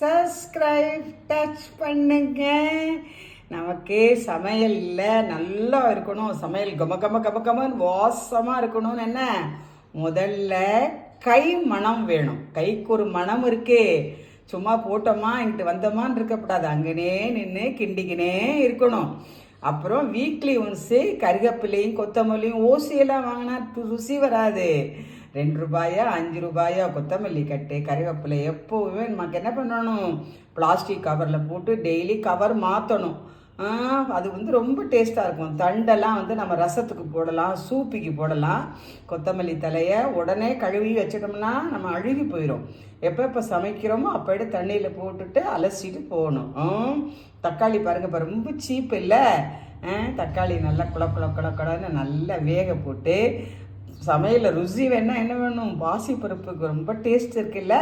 Subscribe touch பண்ணுங்க. நமக்கு இல்லை. நல்லா இருக்கணும். சமையல் கம கம கம கமன்னு வாசமாக இருக்கணும்னு என்ன? முதல்ல கை மணம் வேணும். கைக்கு ஒரு மணம் இருக்கே. சும்மா போட்டோமா இங்கிட்டு வந்தோமான்னு இருக்கக்கூடாது. அங்கனே நின்று கிண்டிக்கினே இருக்கணும். அப்புறம் வீக்லி ஒன்ஸு கருகப்பிலையும் கொத்தமல்லியும் ஓசியெல்லாம் வாங்கினா ருசி வராது. ரெண்டு ரூபாயா அஞ்சு ரூபாயா கொத்தமல்லி கட்டு கருவேப்பிலை எப்போவுமே நமக்கு என்ன பண்ணணும்? பிளாஸ்டிக் கவரில் போட்டு டெய்லி கவர் மாற்றணும் அது வந்து ரொம்ப டேஸ்ட்டாக இருக்கும். தண்டெல்லாம் வந்து நம்ம ரசத்துக்கு போடலாம் சூப்பிக்கு போடலாம். கொத்தமல்லி தலையை உடனே கழுவி வச்சிட்டோம்னா நம்ம அழுகி போயிடும் எப்போ எப்போ சமைக்கிறோமோ அப்போ எடுத்து தண்ணியில் போட்டுட்டு அலசிட்டு போகணும். தக்காளி பாருங்கள் இப்போ ரொம்ப சீப் இல்லை. தக்காளி நல்லா குள குள குள குளன்னு நல்லா வேக போட்டு சமையலில் ருசி வேணால் என்ன வேணும்? பாசி பருப்புக்கு ரொம்ப டேஸ்ட் இருக்குல்ல.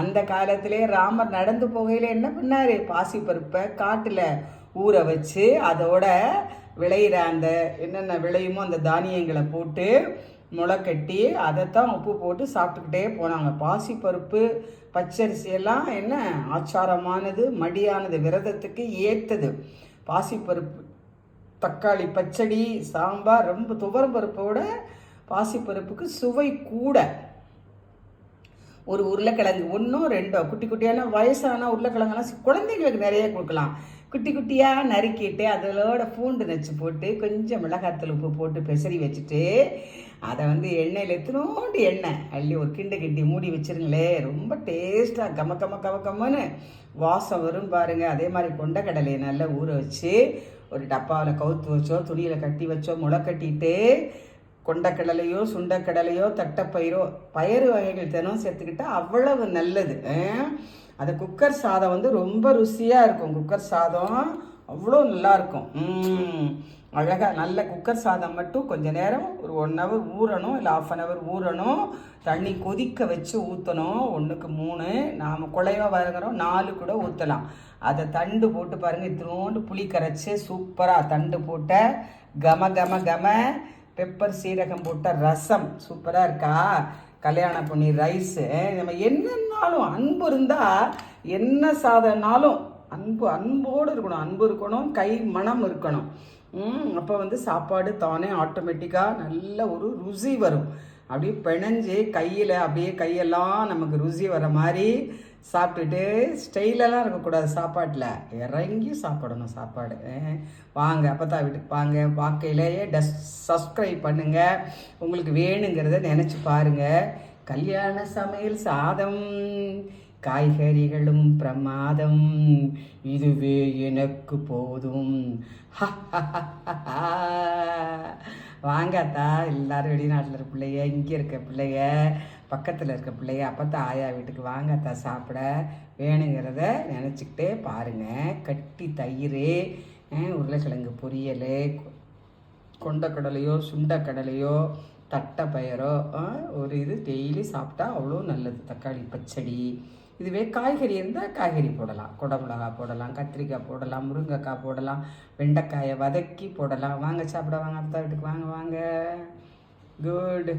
அந்த காலத்திலே ராமர் நடந்து போகையில் என்ன பண்ணார்? பாசி பருப்பை காட்டில் ஊற வச்சு அதோட விளையிற அந்த என்னென்ன விளையுமோ அந்த தானியங்களை போட்டு முளைக்கட்டி அதைத்தான் உப்பு போட்டு சாப்பிட்டுக்கிட்டே போனாங்க. பாசி பருப்பு பச்சரிசி எல்லாம் என்ன? ஆச்சாரமானது மடியானது விரதத்துக்கு ஏற்றது பாசிப்பருப்பு தக்காளி பச்சடி சாம்பார் ரொம்ப துவரம் பருப்போட பாசிப்பருப்புக்கு சுவை கூட. ஒரு உருளைக்கிழங்கு ஒன்றும் ரெண்டோ குட்டி குட்டியான வயசான உருளைக்கிழங்கெல்லாம் குழந்தைங்களுக்கு நிறைய கொடுக்கலாம். குட்டி குட்டியாக நறுக்கிட்டு அதோட பூண்டு நச்சு போட்டு கொஞ்சம் மிளகாத்தூள் உப்பு போட்டு பெசரி வச்சுட்டு அதை வந்து எண்ணெயில் எத்தினோண்டு எண்ணெய் அள்ளி ஒரு கிண்டு கிண்டி மூடி வச்சுருங்களே ரொம்ப டேஸ்ட்டாக கம கம கம கம்மன்னு வாசம் வரும் பாருங்கள் அதே மாதிரி கொண்ட கடலையை நல்லா ஊற வச்சு ஒரு டப்பாவில் கவுத்து வச்சோ துணியில் கட்டி வச்சோ முளை கட்டிட்டு கொண்டக்கடலையோ சுண்டக்கடலையோ தட்டைப்பயிரோ பயறு வகைகள் தினம் சேர்த்துக்கிட்டா அவ்வளவு நல்லது. அந்த அது குக்கர் சாதம் வந்து ரொம்ப ருசியாக இருக்கும். குக்கர் சாதம் அவ்வளோ நல்லாயிருக்கும் அழகாக நல்ல குக்கர் சாதம் மட்டும் கொஞ்சம் நேரம் ஒரு ஒன் ஹவர் ஊறணும் இல்லை ஆஃப் அன் ஹவர் ஊறணும். தண்ணி கொதிக்க வச்சு ஊற்றணும் ஒன்றுக்கு மூணு. நாம் குழைவா வறுக்கிறோம் நாலு கூட ஊற்றலாம் அதை தண்டு போட்டு பாருங்கள் இத்தினோண்டு புளி கரைச்சி சூப்பராக தண்டு போட்ட கம கம கம பெப்பர் சீரகம் போட்ட ரசம் சூப்பராக இருக்கா? கல்யாண பொண்ணி ரைஸு. நம்ம என்னன்னாலும் அன்பு இருந்தால் என்ன சாதனாலும் அன்பு அன்போடு இருக்கணும். அன்பு இருக்கணும் கை மனம் இருக்கணும். அப்போ வந்து சாப்பாடு தானே ஆட்டோமேட்டிக்காக நல்ல ஒரு ருசி வரும். அப்படியே பிணைஞ்சு கையில் அப்படியே கையெல்லாம் நமக்கு ருசி வர மாதிரி சாப்பிட்டுட்டு ஸ்டைலெல்லாம் இருக்கக்கூடாது சாப்பாட்டில். இறங்கி சாப்பிடணும் சாப்பாடு. வாங்க அப்போ வீட்டுக்கு வாங்க. வாக்கையிலேயே டஸ் சப்ஸ்கிரைப் பண்ணுங்கள் உங்களுக்கு வேணுங்கிறத நினச்சி பாருங்கள் கல்யாண சமையல் சாதம் காய்கறிகளும் பிரமாதம். இதுவே எனக்கு போதும். ஹா வாங்காத்தா எல்லாரும் வெளிநாட்டில் இருக்க பிள்ளைய இங்கே இருக்க பிள்ளைய பக்கத்தில் இருக்க பிள்ளைய அப்பத்தா ஆயா வீட்டுக்கு வாங்காத்தா சாப்பிட வேணுங்கிறத நினச்சிக்கிட்டே பாருங்கள் கட்டி தயிர் உருளைக்கிழங்கு பொரியல் கொண்டக்கடலையோ சுண்டக்கடலையோ தட்டை பயிரோ ஒரு இது டெய்லி சாப்பிட்டா அவ்வளோ நல்லது. தக்காளி பச்சடி இதுவே காய்கறி இருந்தால் காய்கறி போடலாம். குடமிளகா போடலாம் கத்திரிக்காய் போடலாம் முருங்கைக்காய் போடலாம் வெண்டைக்காயை வதக்கி போடலாம். வாங்க சாப்பிட வாங்க அப்பா வீட்டுக்கு வாங்க வாங்க. குட்